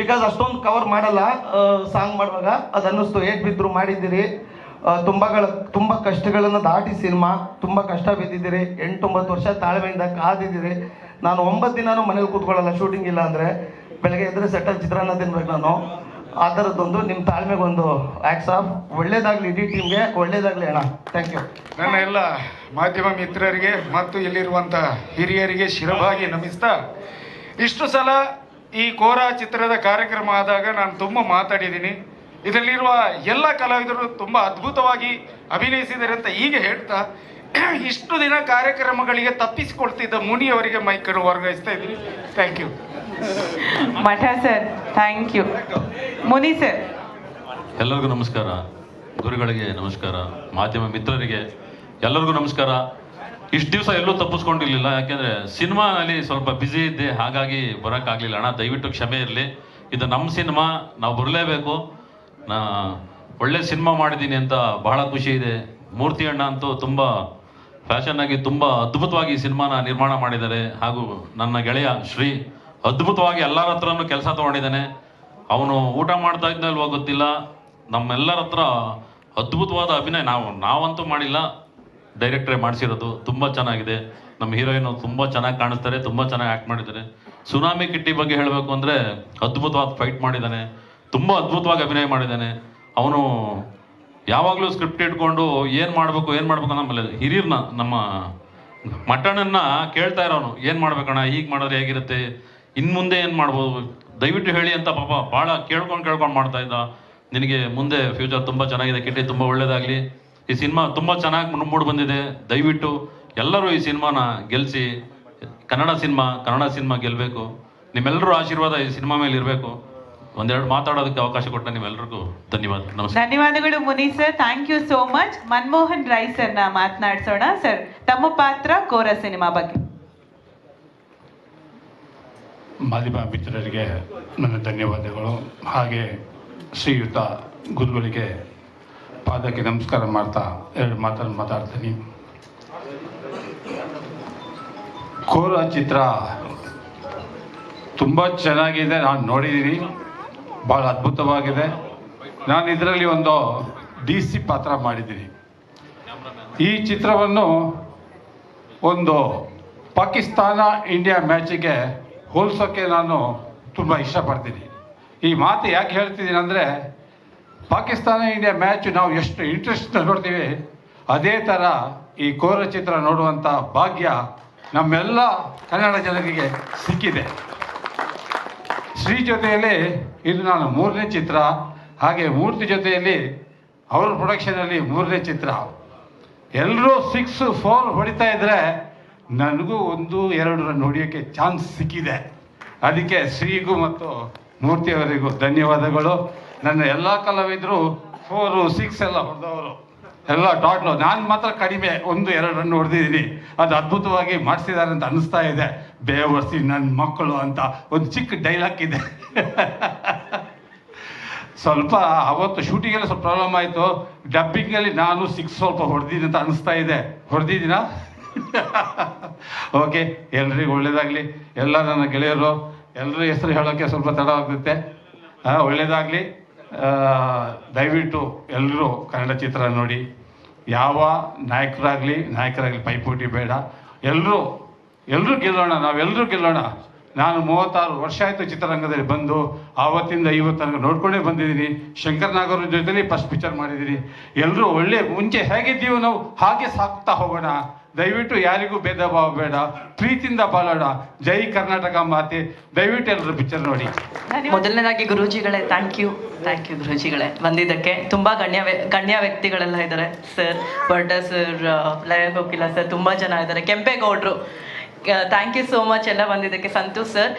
ಬಿಕಾಸ್ ಅಷ್ಟೊಂದು ಕವರ್ ಮಾಡಲ್ಲ ಸಾಂಗ್ ಮಾಡುವಾಗ. ಅದು ಅನ್ನಿಸ್ತು ಏಟ್ ಬಿದ್ದರು ಮಾಡಿದ್ದೀರಿ ತುಂಬ ತುಂಬ ಕಷ್ಟಗಳನ್ನು ದಾಟಿ ಸಿನಿಮಾ, ತುಂಬ ಕಷ್ಟ ಬಿದ್ದಿದ್ದೀರಿ. ಎಂಟೊಂಬತ್ತು ವರ್ಷ ತಾಳ್ಮೆಯಿಂದ ಕಾದಿದ್ದೀರಿ. ನಾನು ಒಂಬತ್ತು ದಿನಾನು ಮನೇಲಿ ಕೂತ್ಕೊಳ್ಳಲ್ಲ ಶೂಟಿಂಗ್ ಇಲ್ಲ ಅಂದರೆ. ಬೆಳಗ್ಗೆ ಎದ್ರೆ ಸೆಟ್ಟಲ್ಲಿ ಚಿತ್ರಾನ್ನ ತಿನ್ಬೇಕು ನಾನು. ಆ ಥರದ್ದೊಂದು ನಿಮ್ಮ ತಾಳ್ಮೆಗೊಂದು ಆ್ಯಕ್ಸ್ ಆಫ್ ಒಳ್ಳೇದಾಗಲಿ ಇಡೀ ಟೀಮ್ಗೆ ಒಳ್ಳೇದಾಗಲಿ ಅಣ್ಣ. ಥ್ಯಾಂಕ್ ಯು
ನನ್ನ ಎಲ್ಲ ಮಾಧ್ಯಮ ಮಿತ್ರರಿಗೆ ಮತ್ತು ಇಲ್ಲಿರುವಂಥ ಹಿರಿಯರಿಗೆ ಶಿರವಾಗಿ ನಮಿಸ್ತಾ, ಇಷ್ಟು ಸಲ ಈ ಕೋರಾ ಚಿತ್ರದ ಕಾರ್ಯಕ್ರಮ ಆದಾಗ ನಾನು ತುಂಬ ಮಾತಾಡಿದ್ದೀನಿ. ಇದರಲ್ಲಿರುವ ಎಲ್ಲ ಕಲಾವಿದರು ತುಂಬ ಅದ್ಭುತವಾಗಿ ಅಭಿನಯಿಸಿದ್ದಾರೆ ಅಂತ ಈಗ ಹೇಳ್ತಾ ಇಷ್ಟು ದಿನ ಕಾರ್ಯಕ್ರಮಗಳಿಗೆ ತಪ್ಪಿಸಿಕೊಳ್ತಿದ್ದ ಮುನಿಯವರಿಗೆ ಮೈಕನ್ನು ವರ್ಗಾಯಿಸ್ತಾ ಇದ್ದೀನಿ. Thank you
Mata sir thank you Muni sir.
ಎಲ್ಲರಿಗೂ ನಮಸ್ಕಾರ. ಗುರುಗಳಿಗೆ ನಮಸ್ಕಾರ. ಮಾಧ್ಯಮ ಮಿತ್ರರಿಗೆ ಎಲ್ಲರಿಗೂ ನಮಸ್ಕಾರ. ಇಷ್ಟು ದಿವಸ ಎಲ್ಲೂ ತಪ್ಪಿಸ್ಕೊಂಡಿರ್ಲಿಲ್ಲ. ಯಾಕೆಂದ್ರೆ ಸಿನಿಮಾನಲ್ಲಿ ಸ್ವಲ್ಪ ಬ್ಯುಸಿ ಇದ್ದೆ, ಹಾಗಾಗಿ ಬರೋಕ್ಕಾಗಲಿಲ್ಲ. ಅಣ್ಣ, ದಯವಿಟ್ಟು ಕ್ಷಮೆ ಇರಲಿ. ಇದು ನಮ್ಮ ಸಿನಿಮಾ, ನಾವು ಬರಲೇಬೇಕು. ನಾ ಒಳ್ಳೆ ಸಿನಿಮಾ ಮಾಡಿದ್ದೀನಿ ಅಂತ ಬಹಳ ಖುಷಿ ಇದೆ. ಮೂರ್ತಿ ಅಣ್ಣ ಅಂತೂ ತುಂಬ ಫ್ಯಾಷನ್ನಾಗಿ ತುಂಬ ಅದ್ಭುತವಾಗಿ ಸಿನಿಮಾನ ನಿರ್ಮಾಣ ಮಾಡಿದ್ದಾರೆ. ಹಾಗೂ ನನ್ನ ಗೆಳೆಯ ಶ್ರೀ ಅದ್ಭುತವಾಗಿ ಎಲ್ಲರ ಹತ್ರನೂ ಕೆಲಸ ತಗೊಂಡಿದ್ದಾನೆ. ಅವನು ಊಟ ಮಾಡ್ತಾ ಇದ್ದಲ್ವೋ ಗೊತ್ತಿಲ್ಲ. ನಮ್ಮೆಲ್ಲರ ಹತ್ರ ಅದ್ಭುತವಾದ ಅಭಿನಯ. ನಾವು, ನಾವಂತೂ ಮಾಡಿಲ್ಲ. ಡೈರೆಕ್ಟ್ರೇ ಮಾಡಿಸಿರೋದು ತುಂಬ ಚೆನ್ನಾಗಿದೆ. ನಮ್ಮ ಹೀರೋಯಿನ್ ತುಂಬ ಚೆನ್ನಾಗಿ ಕಾಣಿಸ್ತಾರೆ, ತುಂಬ ಚೆನ್ನಾಗಿ ಆ್ಯಕ್ಟ್ ಮಾಡಿದ್ದಾರೆ. ಸುನಾಮಿ ಕಿಟ್ಟಿ ಬಗ್ಗೆ ಹೇಳಬೇಕು ಅಂದರೆ ಅದ್ಭುತವಾದ ಫೈಟ್ ಮಾಡಿದ್ದಾನೆ, ತುಂಬ ಅದ್ಭುತವಾಗಿ ಅಭಿನಯ ಮಾಡಿದ್ದಾನೆ. ಅವನು ಯಾವಾಗಲೂ ಸ್ಕ್ರಿಪ್ಟ್ ಇಟ್ಕೊಂಡು ಏನು ಮಾಡಬೇಕು, ಏನು ಮಾಡ್ಬೇಕು ನಮ್ಮಲ್ಲಿ ಹಿರಿಯರನ್ನ ನಮ್ಮ ಮಟನನ್ನ ಕೇಳ್ತಾ ಇರೋನು, ಏನು ಮಾಡ್ಬೇಕಣ್ಣ, ಹೀಗೆ ಮಾಡಿದ್ರೆ ಹೇಗಿರುತ್ತೆ ಇನ್ನು ಮುಂದೆ ಏನು ಮಾಡ್ಬೋದು? ದಯವಿಟ್ಟು ಹೇಳಿ ಅಂತ ಪಾಪ ಭಾಳ ಕೇಳ್ಕೊಂಡು ಕೇಳ್ಕೊಂಡು ಮಾಡ್ತಾ ಇದ್ದ. ನಿನಗೆ ಮುಂದೆ ಫ್ಯೂಚರ್ ತುಂಬ ಚೆನ್ನಾಗಿದೆ, ಕಿಟ್ಟಿ ತುಂಬ ಒಳ್ಳೇದಾಗಲಿ. ಈ ಸಿನಿಮಾ ತುಂಬ ಚೆನ್ನಾಗಿ ಮೂಡ್ ಬಂದಿದೆ. ದಯವಿಟ್ಟು ಎಲ್ಲರೂ ಈ ಸಿನಿಮಾನ ಗೆಲ್ಲಿಸಿ ಕನ್ನಡ ಸಿನಿಮಾ ಕನ್ನಡ ಸಿನಿಮಾ ಗೆಲ್ಲಬೇಕು ನಿಮ್ಮೆಲ್ಲರೂ ಆಶೀರ್ವಾದ ಈ ಸಿನಿಮಾ ಮೇಲೆ ಇರಬೇಕು. ಒಂದೆರಡು ಮಾತಾಡೋದಕ್ಕೆ ಅವಕಾಶ ಕೊಟ್ಟ ನಿಮ್ಮೆಲ್ಲರಿಗೂ ಧನ್ಯವಾದ. ನಮಸ್ಕಾರ.
ಧನ್ಯವಾದಗಳು Muni sir. Thank you so much. Manmohan Rai ಸರ್ನ ಮಾತನಾಡಿಸೋಣ. ಸರ್ ತಮ್ಮ ಪಾತ್ರ ಕೋರ ಸಿನಿಮಾ ಬಗ್ಗೆ.
ಮಾಧ್ಯಮ ಮಿತ್ರರಿಗೆ ನನ್ನ ಧನ್ಯವಾದಗಳು. ಹಾಗೆ ಶ್ರೀಯುತ ಗುರುಗಳಿಗೆ ಪಾದಕ್ಕೆ ನಮಸ್ಕಾರ ಮಾಡ್ತಾ ಎರಡು ಮಾತನ್ನು ಮಾತಾಡ್ತೀನಿ. ಕೋರ ಚಿತ್ರ ತುಂಬ ಚೆನ್ನಾಗಿದೆ, ನಾನು ನೋಡಿದ್ದೀನಿ ಭಾಳ ಅದ್ಭುತವಾಗಿದೆ. ನಾನು ಇದರಲ್ಲಿ ಒಂದು ಡಿ ಸಿ ಪಾತ್ರ ಮಾಡಿದ್ದೀನಿ. ಈ ಚಿತ್ರವನ್ನು ಒಂದು ಪಾಕಿಸ್ತಾನ ಇಂಡಿಯಾ ಮ್ಯಾಚಿಗೆ ಹೋಲಿಸೋಕ್ಕೆ ನಾನು ತುಂಬ ಇಷ್ಟಪಡ್ತೀನಿ. ಈ ಮಾತು ಯಾಕೆ ಹೇಳ್ತಿದ್ದೀನಿ ಅಂದರೆ ಪಾಕಿಸ್ತಾನ ಇಂಡಿಯಾ ಮ್ಯಾಚ್ ನಾವು ಎಷ್ಟು ಇಂಟ್ರೆಸ್ಟ್ ನೋಡ್ತೀವಿ? ಅದೇ ಥರ ಈ ಕೋರ ಚಿತ್ರ ನೋಡುವಂಥ ಭಾಗ್ಯ ನಮ್ಮೆಲ್ಲ ಕನ್ನಡ ಜನರಿಗೆ ಸಿಕ್ಕಿದೆ. ಶ್ರೀ ಜೊತೆಯಲ್ಲಿ ಇದು ನಾನು ಮೂರನೇ ಚಿತ್ರ, ಹಾಗೆ ಮೂರ್ತಿ ಜೊತೆಯಲ್ಲಿ ಅವ್ರ ಪ್ರೊಡಕ್ಷನಲ್ಲಿ ಮೂರನೇ ಚಿತ್ರ. ಎಲ್ಲರೂ ಸಿಕ್ಸ್ ಫೋರ್ ಹೊಡಿತಾ ಇದ್ರೆ ನನಗೂ ಒಂದು, ಎರಡು ರನ್ ಹೊಡಿಯೋಕ್ಕೆ ಚಾನ್ಸ್ ಸಿಕ್ಕಿದೆ. ಅದಕ್ಕೆ ಶ್ರೀಗೂ ಮತ್ತು ಮೂರ್ತಿಯವರಿಗೂ ಧನ್ಯವಾದಗಳು. ನನ್ನ ಎಲ್ಲ ಕಲಾವಿದರು ಫೋರು ಸಿಕ್ಸ್ ಎಲ್ಲ ಹೊಡೆದವರು. ಎಲ್ಲ ಟೋಟ್ಲು ನಾನು ಮಾತ್ರ ಕಡಿಮೆ, ಒಂದು ಎರಡು ರನ್ ಹೊಡೆದಿದ್ದೀನಿ. ಅದು ಅದ್ಭುತವಾಗಿ ಮಾಡಿಸಿದ್ದಾರೆ ಅಂತ ಅನಿಸ್ತಾ ಇದೆ. ಬೇವರ್ಸಿ ನನ್ನ ಮಕ್ಕಳು ಅಂತ ಒಂದು ಚಿಕ್ಕ ಡೈಲಾಗ್ ಇದೆ. ಸ್ವಲ್ಪ ಅವತ್ತು ಶೂಟಿಂಗಲ್ಲಿ ಸ್ವಲ್ಪ ಪ್ರಾಬ್ಲಮ್ ಆಯಿತು. ಡಬ್ಬಿಂಗಲ್ಲಿ ನಾನು ಸಿಕ್ಸ್ ಸ್ವಲ್ಪ ಹೊಡೆದಿದ್ದೀನಿ ಅಂತ ಅನಿಸ್ತಾ ಇದೆ. ಹೊಡೆದಿದ್ದೀನಾ ಓಕೆ ಎಲ್ರಿಗೂ ಒಳ್ಳೇದಾಗಲಿ. ಎಲ್ಲ ನನ್ನ ಗೆಳೆಯರು ಎಲ್ಲರ ಹೆಸರು ಹೇಳೋಕ್ಕೆ ಸ್ವಲ್ಪ ತಡ ಆಗುತ್ತೆ. ಹಾಂ, ಒಳ್ಳೇದಾಗಲಿ. ದಯವಿಟ್ಟು ಎಲ್ಲರೂ ಕನ್ನಡ ಚಿತ್ರ ನೋಡಿ. ಯಾವ ನಾಯಕರಾಗಲಿ ನಾಯಕರಾಗಲಿ ಪೈಪೋಟಿ ಬೇಡ. ಎಲ್ಲರೂ ಎಲ್ಲರೂ ಗೆಲ್ಲೋಣ ನಾವೆಲ್ಲರೂ ಗೆಲ್ಲೋಣ. ನಾನು ಮೂವತ್ತಾರು ವರ್ಷ ಆಯಿತು ಚಿತ್ರರಂಗದಲ್ಲಿ ಬಂದು, ಆವತ್ತಿಂದ ಇವತ್ತು ತನಕ ನೋಡ್ಕೊಂಡೇ ಬಂದಿದ್ದೀನಿ. ಶಂಕರ್ ನಾಗರ ಜೊತೆಲಿ ಫಸ್ಟ್ ಪಿಕ್ಚರ್ ಮಾಡಿದ್ದೀನಿ. ಎಲ್ಲರೂ ಒಳ್ಳೆ ಮುಂಚೆ ಹೇಗಿದ್ದೀವೋ ನಾವು ಹಾಗೆ ಸಾಕ್ತಾ ಹೋಗೋಣ. ದಯವಿಟ್ಟು ಯಾರಿಗೂ ಭೇದ ಭಾವ ಬೇಡ. ಪ್ರೀತಿಯಿಂದ ಬಾಳೋಣ ಜೈ ಕರ್ನಾಟಕ ಮಾತೆ. ದಯವಿಟ್ಟು ಎಲ್ಲರೂ ಪಿಕ್ಚರ್ ನೋಡಿ.
ಮೊದಲನೇದಾಗಿ ಗುರೂಜಿಗಳೇ ಥ್ಯಾಂಕ್ ಯು ಥ್ಯಾಂಕ್ ಯು ಗುರೂಜಿಗಳೇ. ಬಂದಿದ್ದಕ್ಕೆ ತುಂಬ ಗಣ್ಯ ವ್ಯ- ಗಣ್ಯ ವ್ಯಕ್ತಿಗಳೆಲ್ಲ ಇದ್ದಾರೆ. ಸರ್ ಬರ್ಡ ಸರ್ ಲಯ ಗೋಕಿಲ ಸರ್ ತುಂಬ ಜನ ಇದ್ದಾರೆ. ಕೆಂಪೇಗೌಡರು. ಥ್ಯಾಂಕ್ ಯು ಸೋ ಮಚ್ ಎಲ್ಲ ಬಂದಿದ್ದಕ್ಕೆ. ಸಂತೋಷ್ ಸರ್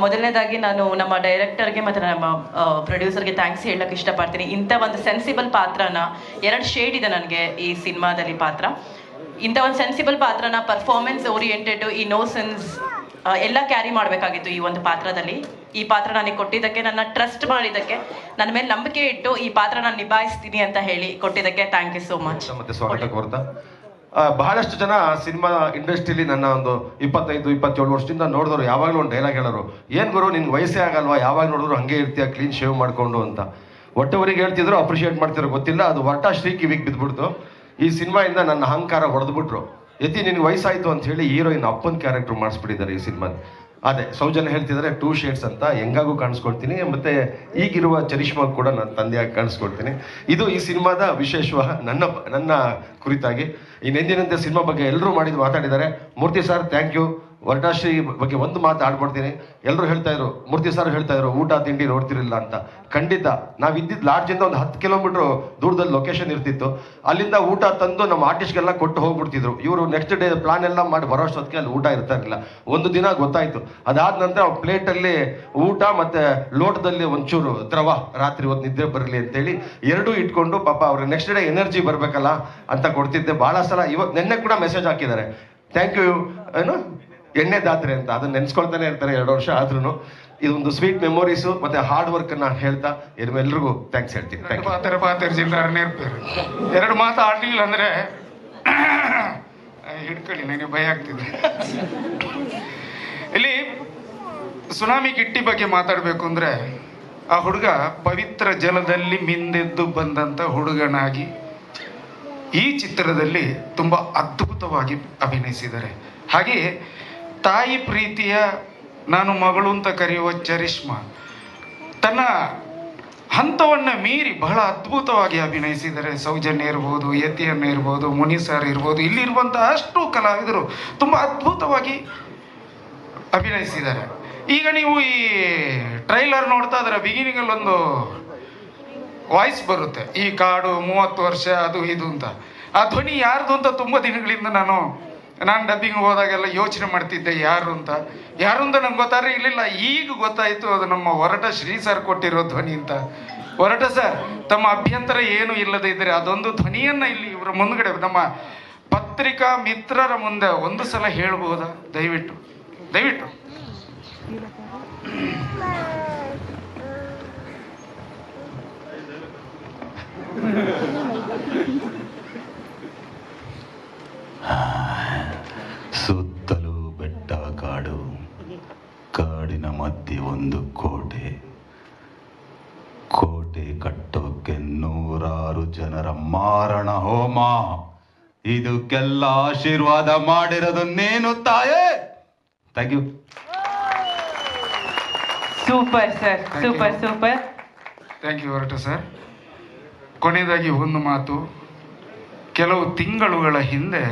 ಮೊದಲನೇದಾಗಿ ನಾನು ನಮ್ಮ ಡೈರೆಕ್ಟರ್ಗೆ ಮತ್ತು ನಮ್ಮ ಪ್ರೊಡ್ಯೂಸರ್ಗೆ ಥ್ಯಾಂಕ್ಸ್ ಹೇಳಕ್ಕೆ ಇಷ್ಟಪಡ್ತೀನಿ. ಇಂಥ ಒಂದು ಸೆನ್ಸಿಬಲ್ ಪಾತ್ರನ ಎರಡು ಶೇಡ್ ಇದೆ ನನಗೆ ಈ ಸಿನಿಮಾದಲ್ಲಿ ಪಾತ್ರ. ಇಂಥ ಒಂದು ಸೆನ್ಸಿಬಲ್ ಪಾತ್ರನ ಪರ್ಫಾರ್ಮೆನ್ಸ್ ಓರಿಯೆಂಟೆಡ್ ಇನೋಸೆನ್ಸ್ ಎಲ್ಲ ಕ್ಯಾರಿ ಮಾಡಬೇಕಾಗಿತ್ತು ಈ ಒಂದು ಪಾತ್ರದಲ್ಲಿ. ಈ ಪಾತ್ರ ನನಗೆ ಕೊಟ್ಟಿದ್ದಕ್ಕೆ ನನ್ನ ಟ್ರಸ್ಟ್ ಮಾಡಿದ್ದಕ್ಕೆ ನನ್ನ ಮೇಲೆ ನಂಬಿಕೆ ಇಟ್ಟು ಈ ಪಾತ್ರ ನಾನು ನಿಭಾಯಿಸ್ತೀನಿ ಅಂತ ಹೇಳಿ ಕೊಟ್ಟಿದ್ದಕ್ಕೆ ಥ್ಯಾಂಕ್ ಯು ಸೋ ಮಚ್
ಮತ್ತೆ ಸ್ವಾಗತ ಕೋರ್ತಾ. ಬಹಳಷ್ಟು ಜನ ಸಿನಿಮಾ ಇಂಡಸ್ಟ್ರಿಲಿ ನನ್ನ ಒಂದು ಇಪ್ಪತ್ತೈದು ಇಪ್ಪತ್ತೇಳು ವರ್ಷದಿಂದ ನೋಡಿದವರು ಯಾವಾಗಲೂ ಒಂದು ಡೈಲಾಗ್ ಹೇಳೋರು ಏನು ಗುರು ನಿನ್ಗೆ ವಯಸ್ಸೇ ಆಗಲ್ವಾ? ಯಾವಾಗ ನೋಡಿದ್ರು ಹಂಗೆ ಇರ್ತೀಯ ಕ್ಲೀನ್ ಶೇವ್ ಮಾಡಿಕೊಂಡು ಅಂತ. ಒಟ್ಟವರಿಗೆ ಹೇಳ್ತಿದ್ರು ಅಪ್ರಿಷಿಯೇಟ್ ಮಾಡ್ತಿರೋ ಗೊತ್ತಿಲ್ಲ ಅದು ವರ್ಟಾ ಶ್ರೀ ಕಿವಿಗೆ ಬಿದ್ದುಬಿಡ್ತು ಈ ಸಿನಿಮಾಯಿಂದ ನನ್ನ ಅಹಂಕಾರ ಹೊಡೆದ್ಬಿಟ್ರು. ಎತ್ತಿ ನಿನಗೆ ವಯಸ್ಸಾಯಿತು ಅಂತ ಹೇಳಿ ಹೀರೋಯಿನ್ ಅಪ್ಪನ ಕ್ಯಾರೆಕ್ಟರ್ ಮಾಡಿಸ್ಬಿಟ್ಟಿದ್ದಾರೆ ಈ ಸಿನಿಮಾ ಅದೇ, ಸೌಜನ್ಯ ಹೇಳ್ತಿದ್ದಾರೆ, ಟೂ ಶೇಡ್ಸ್ ಅಂತ ಹೆಂಗಾಗೂ ಕಾಣಿಸ್ಕೊಳ್ತೀನಿ, ಮತ್ತು ಈಗಿರುವ ಚರಿಷ್ಮಾ ಕೂಡ ನನ್ನ ತಂದೆಯಾಗಿ ಕಾಣಿಸ್ಕೊಳ್ತೀನಿ. ಇದು ಈ ಸಿನಿಮಾದ ವಿಶೇಷ ನನ್ನ ನನ್ನ ಕುರಿತಾಗಿ. ಇನ್ನೆಂದಿನಂತೆ ನೆಂದಿನಂತೆ ಸಿನಿಮಾ ಬಗ್ಗೆ ಎಲ್ಲರೂ ಮಾಡಿದ್ದು ಮಾತಾಡಿದ್ದಾರೆ. ಮೂರ್ತಿ ಸರ್ ಥ್ಯಾಂಕ್ ಯು ವರಟಾಶ್ರೀ ಬಗ್ಗೆ ಒಂದು ಮಾತು ಆಡ್ಕೊಡ್ತೀನಿ ಎಲ್ಲರೂ ಹೇಳ್ತಾ ಇದ್ರು, ಮೂರ್ತಿ ಸರ್ ಹೇಳ್ತಾ ಇದ್ರು, ಊಟ, ತಿಂಡಿ ನೋಡ್ತಿರಲಿಲ್ಲ ಅಂತ. ಖಂಡಿತ, ನಾವು ಇದ್ದಿದ್ದು ಲಾಡ್ಜಿಂದ ಒಂದು ಹತ್ತು ಕಿಲೋಮೀಟರ್ ದೂರದಲ್ಲಿ ಲೊಕೇಶನ್ ಇರ್ತಿತ್ತು. ಅಲ್ಲಿಂದ ಊಟ ತಂದು ನಮ್ಮ ಆರ್ಟಿಸ್ಟ್ಗೆಲ್ಲ ಕೊಟ್ಟು ಹೋಗ್ಬಿಡ್ತಿದ್ರು. ಇವರು ನೆಕ್ಸ್ಟ್ ಡೇ ಪ್ಲಾನ್ ಎಲ್ಲ ಮಾಡಿ ಬರೋಷ್ಟೊತ್ತಿಗೆ ಅಲ್ಲಿ ಊಟ ಇರ್ತಾ ಇರಲಿಲ್ಲ. ಒಂದು ದಿನ ಗೊತ್ತಾಯ್ತು. ಅದಾದ ನಂತರ ಪ್ಲೇಟಲ್ಲಿ ಊಟ ಮತ್ತೆ ಲೋಟದಲ್ಲಿ ಒಂಚೂರು ದ್ರವ, ರಾತ್ರಿ ಹೊತ್ತು ನಿದ್ದೆ ಬರಲಿ ಅಂತೇಳಿ ಎರಡೂ ಇಟ್ಕೊಂಡು ಪಾಪ ಅವ್ರಿಗೆ ನೆಕ್ಸ್ಟ್ ಡೇ ಎನರ್ಜಿ ಬರಬೇಕಲ್ಲ ಅಂತ ಕೊಡ್ತಿದ್ದೆ. ಭಾಳ ಸಲ ಇವತ್ತು ನಿನ್ನೆ ಕೂಡ ಮೆಸೇಜ್ ಹಾಕಿದ್ದಾರೆ. ಥ್ಯಾಂಕ್ ಯು ಏನು? ಎಣ್ಣೆ ದಾತ್ರೆ ಅಂತ, ಅದನ್ನ ನೆನ್ಸ್ಕೊಳ್ತಾನೆ ಇರ್ತಾರೆ ಎರಡು ವರ್ಷ ಆದ್ರೂ ಇದೊಂದು ಸ್ವೀಟ್ ಮೆಮೊರೀಸು ಮತ್ತೆ ಹಾರ್ಡ್ ವರ್ಕ್ ನಾನು ಹೇಳ್ತಾ ಎಲ್ರಿಗೂ ಥ್ಯಾಂಕ್ಸ್ ಹೇಳ್ತೀನಿ.
ಎರಡು ಮಾತು ಆಡ್ಲಿಲ್ಲ ಅಂದ್ರೆ ಹಿಡ್ಕೊಳ್ಳಿ, ನನಗೆ ಭಯ ಆಗ್ತಿದೆ. ಇಲ್ಲಿ ಸುನಾಮಿ ಕಿಟ್ಟಿ ಬಗ್ಗೆ ಮಾತಾಡಬೇಕು ಅಂದ್ರೆ ಆ ಹುಡುಗ ಪವಿತ್ರ ಜಲದಲ್ಲಿ ಮಿಂದೆದ್ದು ಬಂದಂತ ಹುಡುಗನಾಗಿ ಈ ಚಿತ್ರದಲ್ಲಿ ತುಂಬಾ ಅದ್ಭುತವಾಗಿ ಅಭಿನಯಿಸಿದ್ದಾರೆ. ಹಾಗೆ ತಾಯಿ ಪ್ರೀತಿಯ ನಾನು ಮಗಳು ಅಂತ ಕರೆಯುವ ಚರಿಷ್ಮಾ, ತನ್ನ ಹಂತವನ್ನ ಮೀರಿ ಬಹಳ ಅದ್ಭುತವಾಗಿ ಅಭಿನಯಿಸಿದ್ದಾರೆ ಸೌಜನ್ಯ ಇರ್ಬೋದು, ಯತಿಯನ್ನ ಇರ್ಬೋದು, ಮುನಿ ಸರ್ ಇರ್ಬೋದು, ಇಲ್ಲಿರುವಂತಹ ಅಷ್ಟು ಕಲಾವಿದರು ತುಂಬ ಅದ್ಭುತವಾಗಿ ಅಭಿನಯಿಸಿದ್ದಾರೆ. ಈಗ ನೀವು ಈ ಟ್ರೈಲರ್ ನೋಡ್ತಾ ಇದ್ರೆ ಬಿಗಿನಿಂಗಲ್ಲಿ ಒಂದು ವಾಯ್ಸ್ ಬರುತ್ತೆ, ಈ ಕಾಡು ಮೂವತ್ತು ವರ್ಷ ಅದು ಇದು ಅಂತ. ಆ ಧ್ವನಿ ಯಾರ್ದು ಅಂತ ತುಂಬ ದಿನಗಳಿಂದ ನಾನು ನಾನು ಡಬ್ಬಿಂಗ್ ಹೋದಾಗೆಲ್ಲ ಯೋಚನೆ ಮಾಡ್ತಿದ್ದೆ, ಯಾರು ಅಂತ. ಯಾರು ಅಂತ ನಂಗೆ ಗೊತ್ತಾದ್ರೆ ಇಲ್ಲಿಲ್ಲ. ಈಗ ಗೊತ್ತಾಯಿತು ಅದು ನಮ್ಮ ಹೊರಟ ಶ್ರೀ ಸರ್ ಕೊಟ್ಟಿರೋ ಧ್ವನಿ ಅಂತ. ಹೊರಟ ಸರ್ ತಮ್ಮ ಅಭ್ಯಂತರ ಏನು ಇಲ್ಲದೆ ಇದ್ದರೆ ಅದೊಂದು ಧ್ವನಿಯನ್ನು ಇಲ್ಲಿ ಇವರ ಮುಂದ್ಗಡೆ, ನಮ್ಮ ಪತ್ರಿಕಾ ಮಿತ್ರರ ಮುಂದೆ ಒಂದು ಸಲ ಹೇಳ್ಬೋದಾ? ದಯವಿಟ್ಟು. ದಯವಿಟ್ಟು.
ಇದಕ್ಕೆಲ್ಲ ಆಶೀರ್ವಾದ ಮಾಡಿರೋದು ನೀನು ತಾಯೇ. Thank you
super sir super. Super
thank you ಹೊರಟ ಸರ್ ಕೊನೆಯದಾಗಿ ಒಂದು ಮಾತು. ಕೆಲವು ತಿಂಗಳುಗಳ ಹಿಂದೆ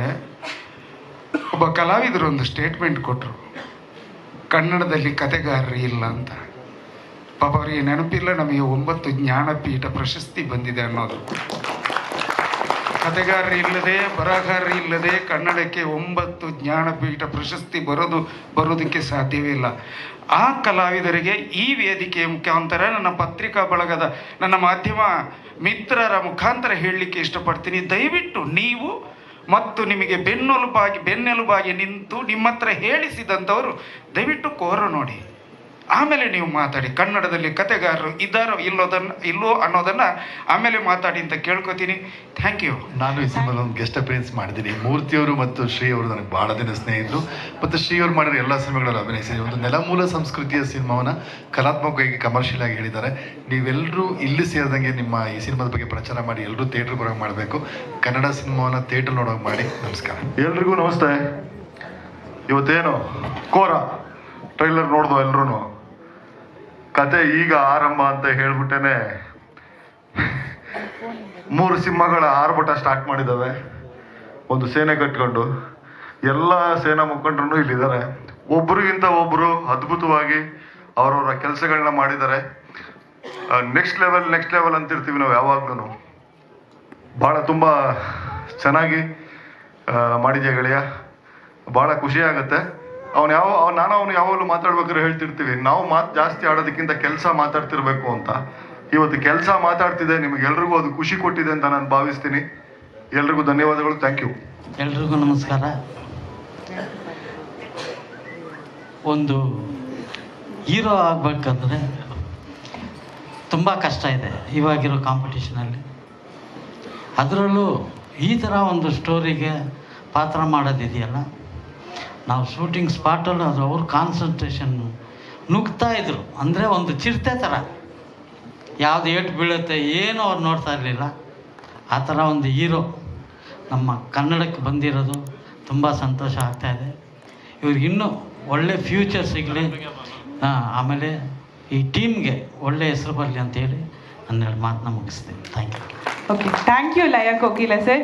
ಒಬ್ಬ ಕಲಾವಿದರು ಒಂದು ಸ್ಟೇಟ್ಮೆಂಟ್ ಕೊಟ್ಟರು ಕನ್ನಡದಲ್ಲಿ ಕತೆಗಾರರು ಇಲ್ಲ ಅಂತ. ಪಾಪ ಅವರಿಗೆ ನೆನಪಿಲ್ಲ ನಮಗೆ ಒಂಬತ್ತು ಜ್ಞಾನಪೀಠ ಪ್ರಶಸ್ತಿ ಬಂದಿದೆ ಅನ್ನೋದು. ಕತೆಗಾರರು ಇಲ್ಲದೆ, ಬರಹಗಾರರು ಇಲ್ಲದೆ ಕನ್ನಡಕ್ಕೆ ಒಂಬತ್ತು ಜ್ಞಾನಪೀಠ ಪ್ರಶಸ್ತಿ ಬರೋದು, ಬರೋದಕ್ಕೆ ಸಾಧ್ಯವೇ ಇಲ್ಲ. ಆ ಕಲಾವಿದರಿಗೆ ಈ ವೇದಿಕೆಯ ಮುಖಾಂತರ ನನ್ನ ಪತ್ರಿಕಾ ಬಳಗದ ನನ್ನ ಮಾಧ್ಯಮ ಮಿತ್ರರ ಮುಖಾಂತರ ಹೇಳಲಿಕ್ಕೆ ಇಷ್ಟಪಡ್ತೀನಿ. ದಯವಿಟ್ಟು ನೀವು ಮತ್ತು ನಿಮಗೆ ಬೆನ್ನೆಲುಬಾಗಿ ಬೆನ್ನೆಲುಬಾಗಿ ನಿಂತು ನಿಮ್ಮ ಹತ್ರ ಹೇಳಿಸಿದಂಥವರು, ದಯವಿಟ್ಟು ಕೋರ ನೋಡಿ. ಆಮೇಲೆ ನೀವು ಮಾತಾಡಿ. ಕನ್ನಡದಲ್ಲಿ ಕತೆಗಾರರು ಇದ್ದಾರೋ ಇಲ್ಲೋದನ್ನ ಇಲ್ಲೋ ಅನ್ನೋದನ್ನ ಆಮೇಲೆ ಮಾತಾಡಿ ಅಂತ ಕೇಳ್ಕೊತೀನಿ. ಥ್ಯಾಂಕ್ ಯು
ನಾನು ಈ ಸಿನಿಮಾ ಒಂದು ಗೆಸ್ಟ್ ಅಪಿಯರೆನ್ಸ್ ಮಾಡಿದ್ದೀನಿ. ಮೂರ್ತಿಯವರು ಮತ್ತು ಶ್ರೀ ಅವರು ನನಗೆ ಬಹಳ ದಿನ ಸ್ನೇಹಿತರು. ಮತ್ತು ಶ್ರೀ ಅವರು ಮಾಡಿರೋ ಎಲ್ಲ ಸಿನಿಮಾಗಳಲ್ಲಿ ಅಭಿನಯಿಸಿದ್ದೀನಿ ಒಂದು ನೆಲಮೂಲ ಸಂಸ್ಕೃತಿಯ ಸಿನಿಮಾವನ್ನು ಕಲಾತ್ಮಕವಾಗಿ ಕಮರ್ಷಿಯಲ್ ಆಗಿ ಹೇಳಿದ್ದಾರೆ. ನೀವೆಲ್ಲರೂ ಇಲ್ಲಿ ಸೇರಿದಂಗೆ ನಿಮ್ಮ ಈ ಸಿನಿಮಾದ ಬಗ್ಗೆ ಪ್ರಚಾರ ಮಾಡಿ ಎಲ್ಲರೂ ಥಿಯೇಟ್ರ್ ಕೂಡ ಮಾಡಬೇಕು. ಕನ್ನಡ ಸಿನಿಮಾವನ್ನ ಥಿಯೇಟ್ರ್ ನೋಡೋಕೆ ಮಾಡಿ. ನಮಸ್ಕಾರ.
ಎಲ್ರಿಗೂ ನಮಸ್ತೆ. ಇವತ್ತೇನು? ಕೋರ. ಟ್ರೈಲರ್ ನೋಡ್ದು ಎಲ್ರು ಕತೆ ಈಗ ಆರಂಭ ಅಂತ ಹೇಳ್ಬಿಟ್ಟೇನೆ. ಮೂರು ಸಿಂಹಗಳ ಆರ್ಭಟ ಸ್ಟಾರ್ಟ್ ಮಾಡಿದ್ದಾವೆ. ಒಂದು ಸೇನೆ ಕಟ್ಕೊಂಡು, ಎಲ್ಲ ಸೇನಾ ಮುಖಂಡರು ಇಲ್ಲಿದ್ದಾರೆ. ಒಬ್ರಿಗಿಂತ ಒಬ್ರು ಅದ್ಭುತವಾಗಿ ಅವರವರ ಕೆಲಸಗಳನ್ನ ಮಾಡಿದ್ದಾರೆ. ನೆಕ್ಸ್ಟ್ ಲೆವೆಲ್ ನೆಕ್ಸ್ಟ್ ಲೆವೆಲ್ ಅಂತಿರ್ತೀವಿ ನಾವು ಯಾವಾಗ್ಲೂ ಭಾಳ ತುಂಬ ಚೆನ್ನಾಗಿ ಮಾಡಿದ್ಯಾ ಗೆಳೆಯ? ಭಾಳ ಖುಷಿ ಆಗುತ್ತೆ. ಅವ್ನು ಯಾವ, ನಾನು ಅವ್ನು ಯಾವಾಗಲೂ ಮಾತಾಡ್ಬೇಕಾದ್ರೆ ಹೇಳ್ತಿರ್ತೀವಿ. ನಾವು ಮಾತು, ಜಾಸ್ತಿ ಆಡೋದಕ್ಕಿಂತ ಕೆಲಸ ಮಾತಾಡ್ತಿರ್ಬೇಕು ಅಂತ. ಇವತ್ತು ಕೆಲಸ ಮಾತಾಡ್ತಿದೆ ನಿಮಗೆಲ್ರಿಗೂ ಅದು ಖುಷಿ ಕೊಟ್ಟಿದೆ ಅಂತ ನಾನು ಭಾವಿಸ್ತೀನಿ. ಎಲ್ರಿಗೂ ಧನ್ಯವಾದಗಳು ಥ್ಯಾಂಕ್ ಯು
ಎಲ್ರಿಗೂ ನಮಸ್ಕಾರ. ಒಂದು ಹೀರೋ ಆಗಬೇಕಂದ್ರೆ ತುಂಬ ಕಷ್ಟ ಇದೆ ಇವಾಗಿರೋ ಕಾಂಪಿಟೇಷನಲ್ಲಿ ಅದರಲ್ಲೂ ಈ ಥರ ಒಂದು ಸ್ಟೋರಿಗೆ ಪಾತ್ರ ಮಾಡೋದಿದೆಯಲ್ಲ? ನಾವು ಶೂಟಿಂಗ್ ಸ್ಪಾಟಲ್ಲಿ ಅದು ಅವ್ರ ಕಾನ್ಸಂಟ್ರೇಷನ್ ನುಗ್ತಾ ಇದ್ರು. ಅಂದರೆ ಒಂದು ಚಿರತೆ ಥರ ಯಾವುದು ಏಟು ಬೀಳುತ್ತೆ, ಏನು ಅವ್ರು ನೋಡ್ತಾ ಇರಲಿಲ್ಲ. ಆ ಥರ ಒಂದು ಹೀರೋ ನಮ್ಮ ಕನ್ನಡಕ್ಕೆ ಬಂದಿರೋದು ತುಂಬ ಸಂತೋಷ ಆಗ್ತಾಯಿದೆ ಇವ್ರಿಗೆ ಇನ್ನೂ ಒಳ್ಳೆ ಫ್ಯೂಚರ್ ಸಿಗಲಿ. ಆಮೇಲೆ ಈ ಟೀಮ್ಗೆ ಒಳ್ಳೆ ಹೆಸರು ಬರಲಿ ಅಂತೇಳಿ ಹನ್ನೆರಡು ಮಾತನ್ನ ಮುಗಿಸ್ತೀನಿ. Thank you
okay thank you Laya Kokila sir